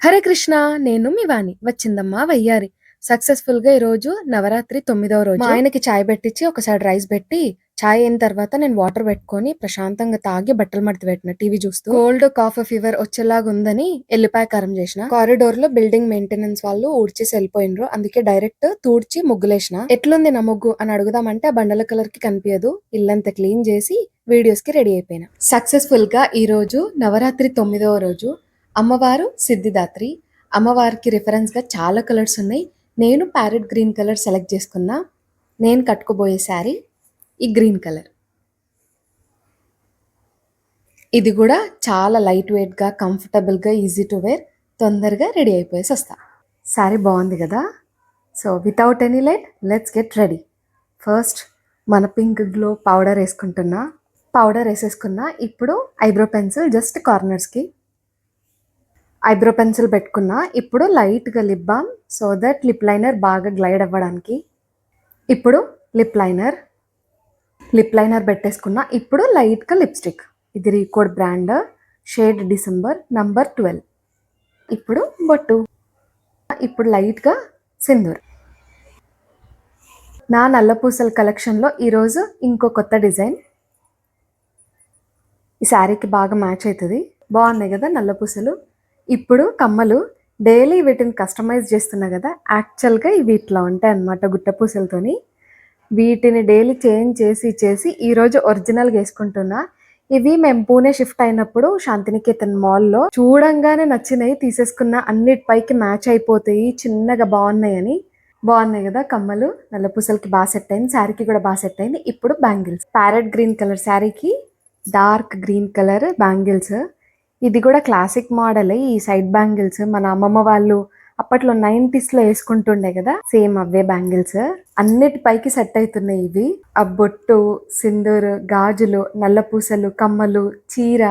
హరే కృష్ణ నేను మీ వాణి. వచ్చిందమ్మా వయ్యారి. సక్సెస్ఫుల్గా ఈ రోజు నవరాత్రి తొమ్మిదవ రోజు. ఆయనకి చాయ్ పెట్టించి ఒకసారి రైస్ పెట్టి చాయ్ అయిన తర్వాత నేను వాటర్ పెట్టుకొని ప్రశాంతంగా తాగి బట్టలు మడత పెట్టిన టీవీ చూస్తూ. కోల్డ్ కాఫ్ ఫీవర్ వచ్చేలాగా ఉందని ఎల్లిపాయ కారం చేసిన. కారిడోర్లో బిల్డింగ్ మెయింటెనెన్స్ వాళ్ళు ఊడ్చేసి వెళ్ళిపోయినరు. అందుకే డైరెక్ట్ తూడ్చి ముగ్గులేసిన. ఎట్లుంది నా ముగ్గు అని అడుగుదామంటే ఆ బండల కలర్కి కనిపించదు ఇల్లంతా క్లీన్ చేసి వీడియోస్కి రెడీ అయిపోయినా. సక్సెస్ఫుల్గా ఈ రోజు నవరాత్రి తొమ్మిదవ రోజు. అమ్మవారు సిద్ధిదాత్రి. అమ్మవారికి రిఫరెన్స్గా చాలా కలర్స్ ఉన్నాయి. నేను ప్యారెట్ గ్రీన్ కలర్ సెలెక్ట్ చేసుకున్నా. నేను కట్టుకోబోయే శారీ ఈ గ్రీన్ కలర్ ఇది కూడా చాలా లైట్ వెయిట్గా కంఫర్టబుల్గా ఈజీ టు వేర్ తొందరగా రెడీ అయిపోయేసి వస్తా. శారీ బాగుంది కదా? So without any light let's get ready first మన పింక్ గ్లో పౌడర్ వేసుకుంటున్నా. పౌడర్ వేసేసుకున్నా. ఇప్పుడు ఐబ్రో పెన్సిల్ జస్ట్ కార్నర్స్కి ఐబ్రో పెన్సిల్ పెట్టుకున్నా ఇప్పుడు లైట్గా lip balm so that lip liner బాగా గ్లైడ్ అవ్వడానికి. ఇప్పుడు లిప్ లైనర్. లిప్ లైనర్ పెట్టేసుకున్నా ఇప్పుడు లైట్గా లిప్స్టిక్. ఇది Recode brand shade December number twelve. ఇప్పుడు బొట్టు. ఇప్పుడు లైట్గా సింధూర్. నా నల్లపూసల కలెక్షన్లో ఈరోజు ఇంకో కొత్త డిజైన్. ఈ శారీకి బాగా మ్యాచ్ అవుతుంది. బాగున్నాయి కదా నల్లపూసలు ఇప్పుడు కమ్మలు డైలీ వీటిని కస్టమైజ్ చేస్తున్నా కదా యాక్చువల్గా ఇవి ఇట్లా ఉంటాయి అన్నమాట గుట్ట పూసలతోని. వీటిని డైలీ చేంజ్ చేసి చేసి ఈరోజు ఒరిజినల్గా వేసుకుంటున్నా. ఇవి మేము పూణే షిఫ్ట్ అయినప్పుడు శాంతినికేతన్ మాల్లో చూడంగానే నచ్చినాయి తీసేసుకున్న. అన్నిటిపైకి మ్యాచ్ అయిపోతాయి చిన్నగా బాగున్నాయి అని. బాగున్నాయి కదా కమ్మలు నల్లపూసలకి బాగా సెట్ అయింది శారీకి కూడా బాగా సెట్ అయింది. ఇప్పుడు బ్యాంగిల్స్. ప్యారెట్ గ్రీన్ కలర్ శారీకి డార్క్ గ్రీన్ కలర్ బ్యాంగిల్స్. ఇది కూడా క్లాసిక్ మోడల్ ఈ సైడ్ బ్యాంగిల్స్ మన అమ్మమ్మ వాళ్ళు అప్పట్లో నైంటీస్లో వేసుకుంటుండే కదా సేమ్ అవే బ్యాంగిల్స్ అన్నిటిపైకి సెట్ అవుతున్నాయి ఇవి. ఆ బొట్టు సింధూరు గాజులు నల్ల పూసలు కమ్మలు చీర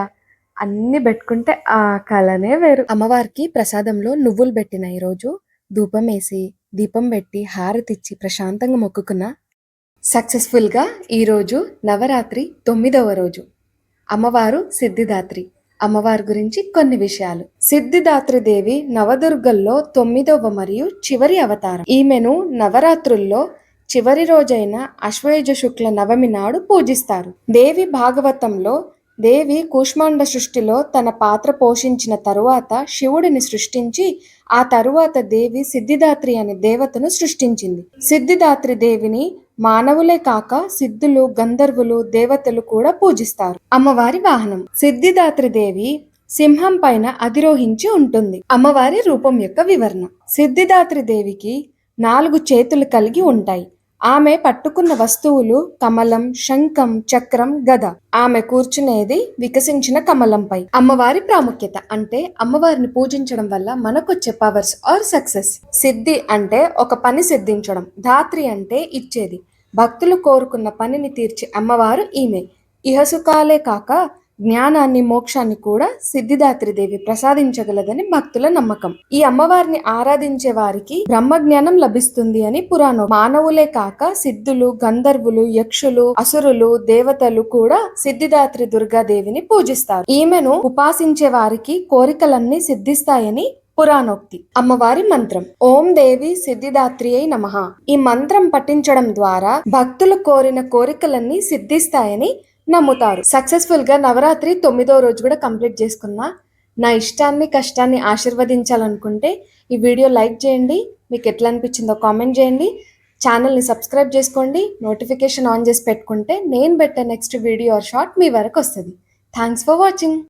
అన్ని పెట్టుకుంటే ఆ కళనే వేరు. అమ్మవారికి ప్రసాదంలో నువ్వులు పెట్టిన ఈరోజు ధూపం వేసి దీపం పెట్టి హారతిచ్చి ప్రశాంతంగా మొక్కుకున్న సక్సెస్ఫుల్గా ఈరోజు నవరాత్రి తొమ్మిదవ రోజు. అమ్మవారు సిద్ధిదాత్రి. అమ్మవారి గురించి కొన్ని విషయాలు. సిద్ధిదాత్రిదేవి నవదుర్గల్లో తొమ్మిదవ మరియు చివరి అవతారం. ఈమెను నవరాత్రుల్లో చివరి రోజైన అశ్వయుజ శుక్ల నవమి నాడు పూజిస్తారు. దేవి భాగవతంలో దేవి కూష్మాండ సృష్టిలో తన పాత్ర పోషించిన తరువాత శివుడిని సృష్టించి ఆ తరువాత దేవి సిద్ధిదాత్రి అనే దేవతను సృష్టించింది. సిద్ధిదాత్రి దేవిని మానవులే కాక సిద్ధులు గంధర్వులు దేవతలు కూడా పూజిస్తారు. అమ్మవారి వాహనం. సిద్ధిదాత్రి దేవి సింహం పైన అధిరోహించి ఉంటుంది. అమ్మవారి రూపం యొక్క వివరణ. సిద్ధిదాత్రి దేవికి నాలుగు చేతులు కలిగి ఉంటాయి. ఆమె పట్టుకున్న వస్తువులు కమలం శంఖం చక్రం గద. ఆమె కూర్చునేది వికసించిన కమలంపై. అమ్మవారి ప్రాముఖ్యత అంటే అమ్మవారిని పూజించడం వల్ల మనకొచ్చే పవర్స్ ఆర్ సక్సెస్ సిద్ధి అంటే ఒక పని సిద్ధించడం ధాత్రి అంటే ఇచ్చేది. భక్తులు కోరుకున్న పనిని తీర్చి అమ్మవారు ఈమె. ఇహసుకాలే కాక జ్ఞానాన్ని మోక్షాన్ని కూడా సిద్ధిదాత్రి దేవి ప్రసాదించగలదని భక్తుల నమ్మకం. ఈ అమ్మవారిని ఆరాధించే వారికి బ్రహ్మ జ్ఞానం లభిస్తుంది అని పురాణం. మానవులే కాక సిద్ధులు గంధర్వులు యక్షులు అసురులు దేవతలు కూడా సిద్ధిదాత్రి దుర్గాదేవిని పూజిస్తారు. ఈమెను ఉపాసించే వారికి కోరికలన్నీ సిద్ధిస్తాయని పురాణోక్తి. అమ్మవారి మంత్రం. ఓం దేవి సిద్ధిదాత్రి అయి నమ. ఈ మంత్రం పఠించడం ద్వారా భక్తులు కోరిన కోరికలన్నీ సిద్ధిస్తాయని నమ్ముతారు. సక్సెస్ఫుల్గా నవరాత్రి తొమ్మిదో రోజు కూడా కంప్లీట్ చేసుకున్నా నా ఇష్టాన్ని కష్టాన్ని ఆశీర్వదించాలనుకుంటే ఈ వీడియో లైక్ చేయండి. మీకు ఎట్లా అనిపించిందో కామెంట్ చేయండి. ఛానల్ని సబ్స్క్రైబ్ చేసుకోండి. నోటిఫికేషన్ ఆన్ చేసి పెట్టుకుంటే నేను పెట్టే నెక్స్ట్ వీడియో ఆర్ షార్ట్ మీ వరకు వస్తుంది. Thanks for watching